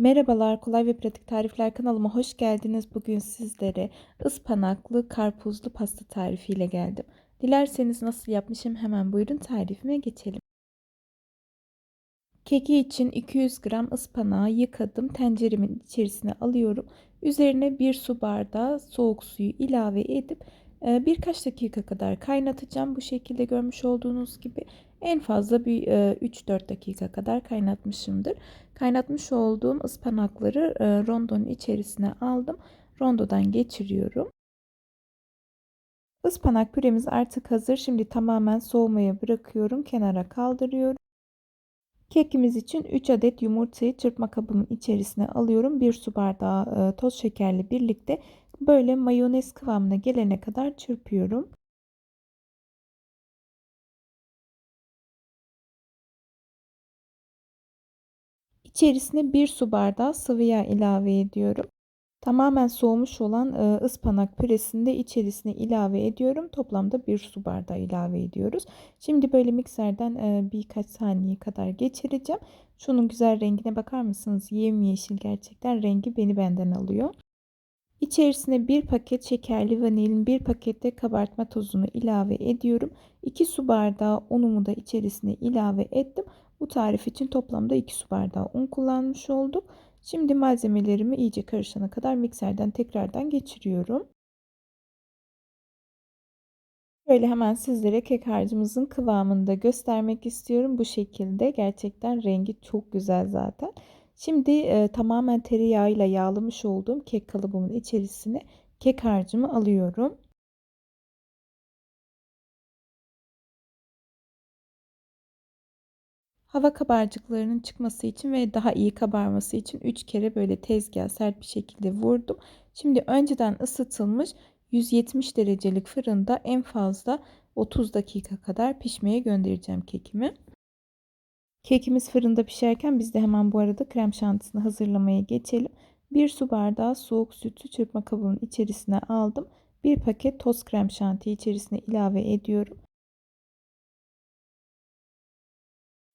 Merhabalar, kolay ve pratik tarifler kanalıma hoş geldiniz. Bugün sizlere ıspanaklı karpuzlu pasta tarifiyle geldim. Dilerseniz nasıl yapmışım hemen buyurun tarifime geçelim. Keki için 200 gram ıspanağı yıkadım. Tenceremin içerisine alıyorum. Üzerine 1 su bardağı soğuk suyu ilave edip birkaç dakika kadar kaynatacağım. Bu şekilde görmüş olduğunuz gibi en fazla bir 3-4 e, dakika kadar kaynatmışımdır. Kaynatmış olduğum ıspanakları e, rondonun içerisine aldım. Rondodan geçiriyorum. Ispanak püremiz artık hazır. Şimdi tamamen soğumaya bırakıyorum. Kenara kaldırıyorum. Kekimiz için 3 adet yumurtayı çırpma kabımın içerisine alıyorum. 1 su bardağı e, toz şekerle birlikte böyle mayonez kıvamına gelene kadar çırpıyorum. İçerisine 1 su bardağı sıvı yağ ilave ediyorum. Tamamen soğumuş olan e, ıspanak püresini de içerisine ilave ediyorum. Toplamda 1 su bardağı ilave ediyoruz. Şimdi böyle mikserden e, birkaç saniye kadar geçireceğim. Şunun güzel rengine bakar mısınız? Yemyeşil gerçekten rengi beni benden alıyor. İçerisine bir paket şekerli vanilin, bir pakette kabartma tozunu ilave ediyorum. 2 su bardağı unumu da içerisine ilave ettim. Bu tarif için toplamda 2 su bardağı un kullanmış olduk. Şimdi malzemelerimi iyice karışana kadar mikserden tekrardan geçiriyorum. Böyle hemen sizlere kek harcımızın kıvamını da göstermek istiyorum. Bu şekilde gerçekten rengi çok güzel zaten. Şimdi e, tamamen tereyağıyla yağlamış olduğum kek kalıbımın içerisine kek harcımı alıyorum. Hava kabarcıklarının çıkması için ve daha iyi kabarması için 3 kere böyle tezgah sert bir şekilde vurdum. Şimdi önceden ısıtılmış 170 derecelik fırında en fazla 30 dakika kadar pişmeye göndereceğim kekimi. Kekimiz fırında pişerken biz de hemen bu arada krem şantisini hazırlamaya geçelim. 1 su bardağı soğuk sütü çırpma kabının içerisine aldım. 1 paket toz krem şanti içerisine ilave ediyorum.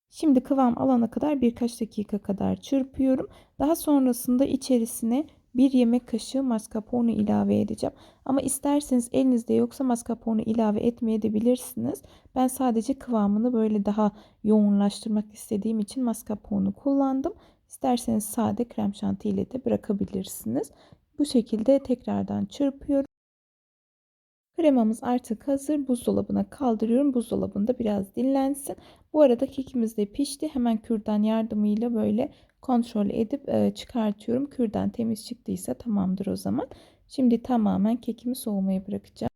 Şimdi kıvam alana kadar birkaç dakika kadar çırpıyorum. Daha sonrasında içerisine 1 yemek kaşığı mascarpone ilave edeceğim. Ama isterseniz elinizde yoksa mascarpone ilave etmeyebilirsiniz. Ben sadece kıvamını böyle daha yoğunlaştırmak istediğim için mascarpone kullandım. İsterseniz sade krem şanti ile de bırakabilirsiniz. Bu şekilde tekrardan çırpıyorum. Kremamız artık hazır. Buzdolabına kaldırıyorum. Buzdolabında biraz dinlensin. Bu arada kekimiz de pişti. Hemen kürdan yardımıyla böyle kontrol edip e, çıkartıyorum. Kürdan temiz çıktıysa tamamdır o zaman. Şimdi tamamen kekimi soğumaya bırakacağım.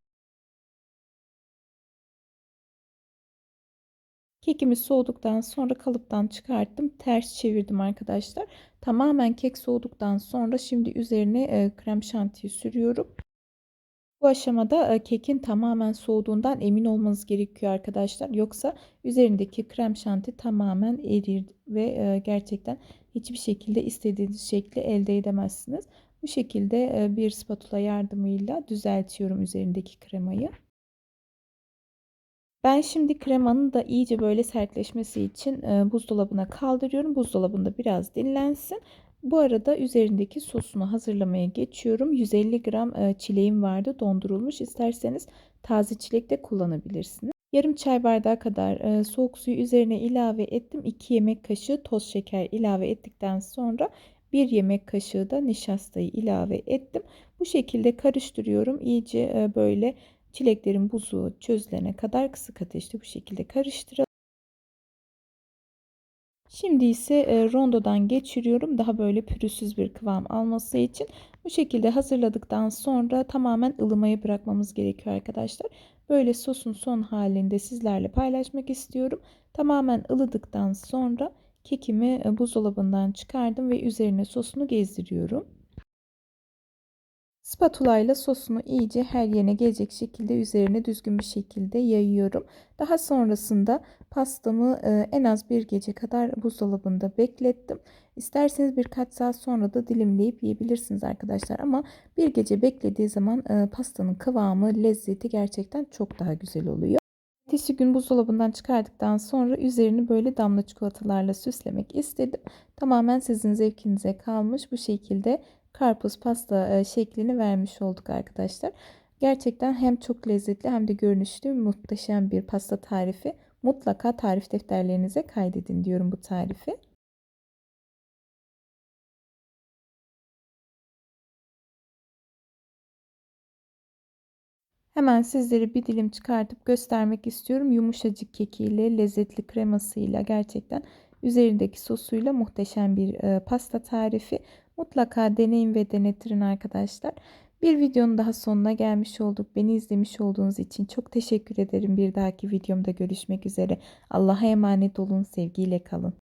Kekimiz soğuduktan sonra kalıptan çıkarttım. Ters çevirdim arkadaşlar. Tamamen kek soğuduktan sonra şimdi üzerine e, krem şantiyi sürüyorum. Bu aşamada e, kekin tamamen soğuduğundan emin olmanız gerekiyor arkadaşlar. Yoksa üzerindeki krem şanti tamamen erir ve e, gerçekten hiçbir şekilde istediğiniz şekli elde edemezsiniz. Bu şekilde e, bir spatula yardımıyla düzeltiyorum üzerindeki kremayı. Ben şimdi kremanın da iyice böyle sertleşmesi için buzdolabına kaldırıyorum. Buzdolabında biraz dinlensin. Bu arada üzerindeki sosunu hazırlamaya geçiyorum. 150 gram e, çileğim vardı dondurulmuş. İsterseniz taze çilek de kullanabilirsiniz. Yarım çay bardağı kadar e, soğuk suyu üzerine ilave ettim. 2 yemek kaşığı toz şeker ilave ettikten sonra 1 yemek kaşığı da nişastayı ilave ettim. Bu şekilde karıştırıyorum. İyice e, böyle çileklerin buzu çözülene kadar kısık ateşte bu şekilde karıştıralım. Şimdi ise e, rondodan geçiriyorum. Daha böyle pürüzsüz bir kıvam alması için. Bu şekilde hazırladıktan sonra tamamen ılımaya bırakmamız gerekiyor arkadaşlar. Böyle sosun son halinde sizlerle paylaşmak istiyorum. Tamamen ılıdıktan sonra kekimi e, buzdolabından çıkardım ve üzerine sosunu gezdiriyorum. Spatula ile sosunu iyice her yerine gelecek şekilde üzerine düzgün bir şekilde yayıyorum. Daha sonrasında pastamı e, en az bir gece kadar buzdolabında beklettim. İsterseniz birkaç saat sonra da dilimleyip yiyebilirsiniz arkadaşlar. Ama bir gece beklediği zaman e, pastanın kıvamı, lezzeti gerçekten çok daha güzel oluyor. Ertesi gün buzdolabından çıkardıktan sonra üzerini böyle damla çikolatalarla süslemek istedim. Tamamen sizin zevkinize kalmış bu şekilde karpuz pasta e, şeklini vermiş olduk arkadaşlar. Gerçekten hem çok lezzetli hem de görünüşlü muhteşem bir pasta tarifi. Mutlaka tarif defterlerinize kaydedin diyorum bu tarifi. Hemen sizlere bir dilim çıkartıp göstermek istiyorum. Yumuşacık kekiyle, lezzetli kremasıyla gerçekten üzerindeki sosuyla muhteşem bir e, pasta tarifi. Mutlaka deneyin ve denetirin arkadaşlar. Bir videonun daha sonuna gelmiş olduk. Beni izlemiş olduğunuz için çok teşekkür ederim. Bir dahaki videomda görüşmek üzere. Allah'a emanet olun. Sevgiyle kalın.